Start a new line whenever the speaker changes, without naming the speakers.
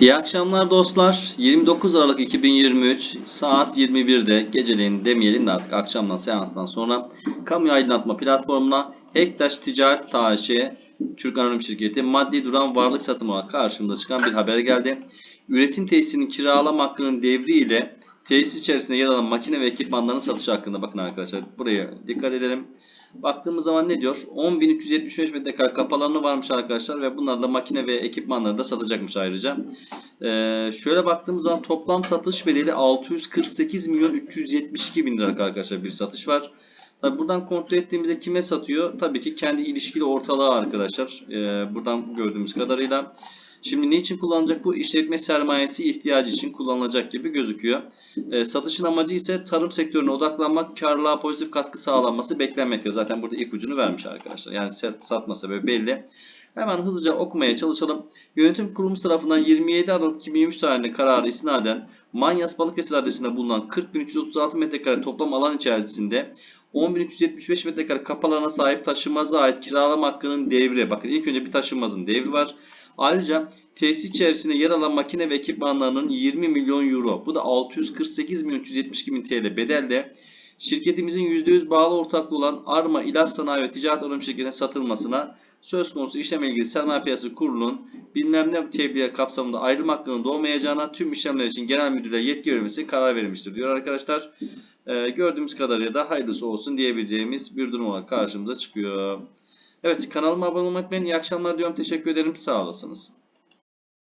İyi akşamlar dostlar. 29 Aralık 2023 saat 21'de geceleyin demeyelim de artık akşamdan seanstan sonra kamu aydınlatma platformuna Ektaş Ticaret TAŞ Türk Anonim Şirketi maddi duran varlık satım olarak karşımıza çıkan bir haber geldi. Üretim tesisinin kiralama hakkının devri ile tesis içerisinde yer alan makine ve ekipmanların satışı hakkında bakın arkadaşlar buraya dikkat edelim. Baktığımız zaman ne diyor? 10.375 metrekare kapalı alanı varmış arkadaşlar ve bunlarla makine ve ekipmanları da satacakmış ayrıca. Ee, şöyle baktığımız zaman toplam satış bedeli 648 milyon 372 bin lira arkadaşlar bir satış var. Tabi buradan kontrol ettiğimizde kime satıyor? Tabii ki kendi ilişkili ortalığı arkadaşlar. Ee, buradan gördüğümüz kadarıyla. Şimdi ne için kullanılacak bu? İşletme sermayesi ihtiyacı için kullanılacak gibi gözüküyor. Ee, satışın amacı ise tarım sektörüne odaklanmak, karlılığa pozitif katkı sağlanması beklenmektedir. Zaten burada ipucunu vermiş arkadaşlar. Yani sat- satma sebebi belli. Hemen hızlıca okumaya çalışalım. Yönetim kurulu tarafından 27 Aralık 2023 tarihinde kararı isnaden Manyas Balıkesir adresinde bulunan 40.336 metrekare toplam alan içerisinde 10.375 metrekare kapalı alana sahip taşınmaza ait kiralama hakkının devri. Bakın ilk önce bir taşınmazın devri var. Ayrıca tesis içerisinde yer alan makine ve ekipmanlarının 20 milyon euro. Bu da 648 milyon 372 bin TL bedelle şirketimizin %100 bağlı ortaklığı olan Arma İlaç Sanayi ve Ticaret Anonim Şirketi'ne satılmasına söz konusu işlemle ilgili Sermaye Piyasası Kurulu'nun bilmem ne tebliğ kapsamında ayrılma hakkının doğmayacağına tüm işlemler için genel müdürlüğe yetki verilmesi karar verilmiştir diyor arkadaşlar. Ee, gördüğümüz kadarıyla da hayırlısı olsun diyebileceğimiz bir durum olarak karşımıza çıkıyor. Evet kanalıma abone olmayı unutmayın. İyi akşamlar diyorum. Teşekkür ederim. Sağ olasınız.